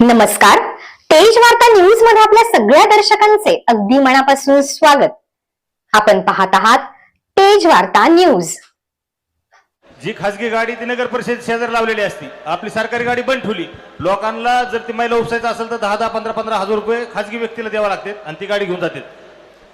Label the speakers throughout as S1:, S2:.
S1: नमस्कार. तेज वार्ता न्यूजमध्ये आपल्या सगळ्या दर्शकांचे अगदी मनापासून स्वागत. आपण पाहत आहात तेज वार्ता न्यूज
S2: जी खासगी गाडी ती नगर परिषद शेजारी लावलेली असती. आपली सरकारी गाडी बंद ठेवली. लोकांना जर ती महिला उपसायचं असेल तर दहा दहा पंधरा पंधरा हजार रुपये खासगी व्यक्तीला द्यावा लागते आणि ती गाडी घेऊन जाते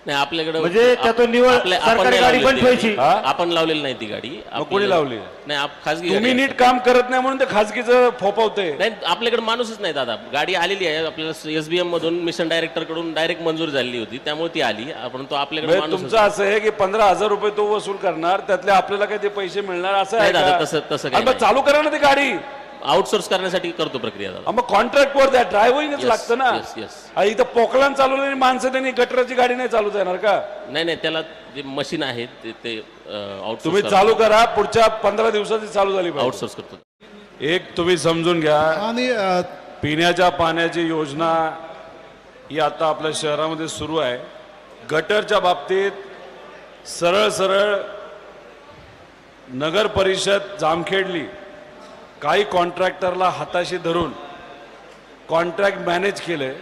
S3: नाही आपल्याकडे
S2: म्हणजे त्यातून निवड
S3: आपण
S2: सरकारी गाडी
S3: ती
S2: ठेवायची.
S4: हा?
S3: आपण लावलेली नाही ती गाडी
S4: कोणी
S3: आपल्याला-
S4: लावली?
S3: नाही आप- खासगी
S4: तुम्ही
S3: गाडी
S4: नीट. काम करत नाही म्हणून ते खाजगीचं फोपवते
S3: नाही आपल्याकडे माणूसच नाही दादा गाडी आलेली आहे आपल्याला एसबीएम मधून मिशन डायरेक्टरकडून डायरेक्ट मंजूर झालेली होती त्यामुळे ती आली परंतु आपल्याकडे माणूस
S4: तुमचं असं आहे की पंधरा हजार रुपये तो वसूल करणार त्यातले आपल्याला काही ते पैसे मिळणार असं आहे
S3: नाही दादा? तसं- तसं काही
S4: अरे मग
S3: नाही.
S4: चालू करा ना ती गाडी
S3: आउटसोर्स करण्यासाठी करतो प्रक्रिया दादा.
S4: अहो, मग कॉन्ट्रॅक्ट वर द्या. ड्रायव्हरिंगच
S3: Yes,
S4: लागतं ना.
S3: yes, yes.
S4: अरे इथं पोकलान चालवलेली माणसं त्यांनी गटराची गाडी नाही चालू जाणार का?
S3: नाही नाही त्याला जे मशीन आहे ते ते आउटसोर्स
S4: तुम्ही चालू करा पुढच्या पंधरा दिवसात चालू झाली पाहिजे.
S3: आउटसोर्स करतो.
S4: एक तुम्ही समजून घ्या.
S5: आणि अ,
S4: पिण्याच्या पाण्याची योजना ही आता आपल्या शहरामध्ये सुरू आहे. गटरच्या बाबतीत सरळ सरळ नगर परिषद जामखेडली. काही कॉन्ट्रॅक्टरला हाताशी धरून कॉन्ट्रॅक्ट मॅनेज केले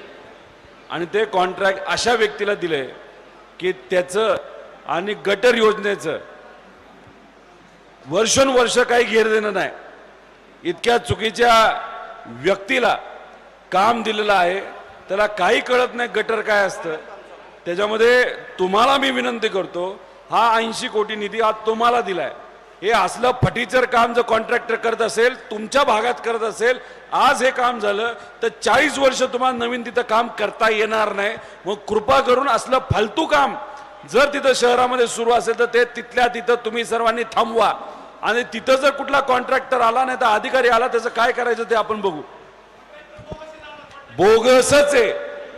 S4: आणि ते कॉन्ट्रॅक्ट अशा व्यक्तीला दिले की त्याचं आणि गटर योजनेचं वर्षोनवर्ष काही घेर देणं नाही. इतक्या चुकीच्या व्यक्तीला काम दिलेलं आहे. त्याला काही कळत नाही गटर काय असतं. त्याच्यामध्ये तुम्हाला मी विनंती करतो हा ऐंशी कोटी निधी आज तुम्हाला दिलाय. हे असलं फटीचर काम जर कॉन्ट्रॅक्टर करत असेल तुमच्या भागात करत असेल आज हे काम झालं तर चाळीस वर्ष तुम्हाला नवीन तिथं काम करता येणार नाही. मग कृपा करून असलं फालतू काम जर तिथं शहरामध्ये सुरू असेल तर ते तिथल्या तिथं तुम्ही सर्वांनी थांबवा. आणि तिथं जर कुठला कॉन्ट्रॅक्टर आला नाही तर अधिकारी आला त्याचं काय करायचं ते आपण बघू. बोगसच आहे.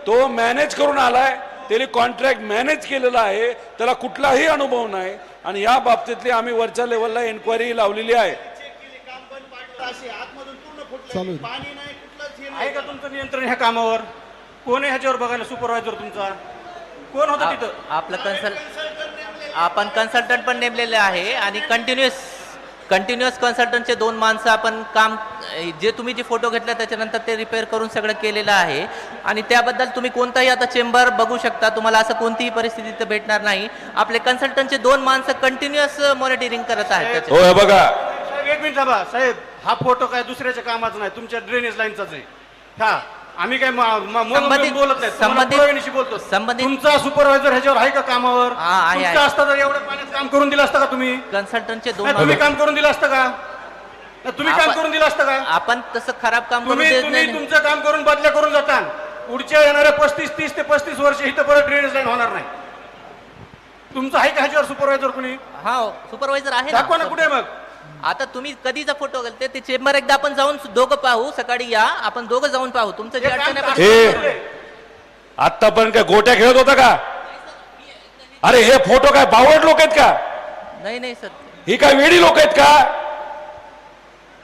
S4: तो मॅनेज करून आलाय त्याने कॉन्ट्रॅक्ट मॅनेज केलेला आहे त्याला कुठलाही अनुभव नाही. आणि या बाबतीतली आम्ही वरच्या लेवलला एन्क्वायरी लावलेली आहे.
S6: का तुमचं नियंत्रण ह्या कामावर? कोण आहे ह्याच्यावर बघायला? सुपरवायझर तुमचा? कोण होता तिथं?
S7: आपलं कन्सल्ट आपण कन्सल्टंट पण नेमलेले आहे आणि कंटिन्युअस कंटिन्युअस कन्सल्टंटचे दोन माणसं आपण काम जे तुम्ही जे फोटो घेतले त्याच्यानंतर ते रिपेअर करून सगळं केलेलं आहे. आणि त्याबद्दल तुम्ही कोणताही आता चेंबर बघू शकता. तुम्हाला असं कोणतीही परिस्थिती भेटणार नाही. आपले कन्सल्टंटचे दोन माणसं कंटिन्युअस मॉनिटरिंग करत आहेत
S4: हो हे बघा.
S6: साहेब एक मिनिट थांबा. साहेब हा फोटो काय दुसऱ्याच्या कामाचा नाही. तुमच्या ड्रेनेज लाईनचाच आहे. हा आम्ही काय
S7: संबंधित-
S6: बोलत नाही.
S7: संबंधित-
S6: बोलतो.
S7: संबंधित-
S6: तुमचा सुपरवायझर ह्याच्यावर आहे का कामावर?
S7: हा.
S6: असता तर एवढ्या पाण्यात काम करून दिलं असतं का तुम्ही?
S7: कन्सल्टंटचे दोन
S6: तुम्ही काम करून दिलं असतं का? तुम्ही काम
S7: आपण-
S6: करून दिलं असतं का?
S7: आपण तसं खराब काम करू
S6: तुम्ही
S7: देत
S6: तुम्ही
S7: नाही.
S6: तुमचं काम करून बदल्या करून जाता पुढच्या येणाऱ्या पस्तीस तीस ते पस्तीस वर्ष इथं परत ड्रेनेज लाईन होणार नाही. तुमचं आहे का ह्याच्यावर सुपरवायझर कुणी?
S7: हा सुपरवायझर आहे
S6: दाखवा ना कुठे मग.
S7: आता तुम्ही कधीचा फोटो घालते ते चेंबर एकदा आपण जाऊन दोघं पाहू सकाळी या आपण दोघं जाऊन पाहू. तुमचं जे
S6: हे काम
S7: अडचण आहे
S4: हे-. आतापर्यंत काय गोट्या खेळत होता का? अरे हे फोटो काय बावड लोक आहेत का?
S7: नाही नाही सर.
S4: ही काय वेडी लोक आहेत का?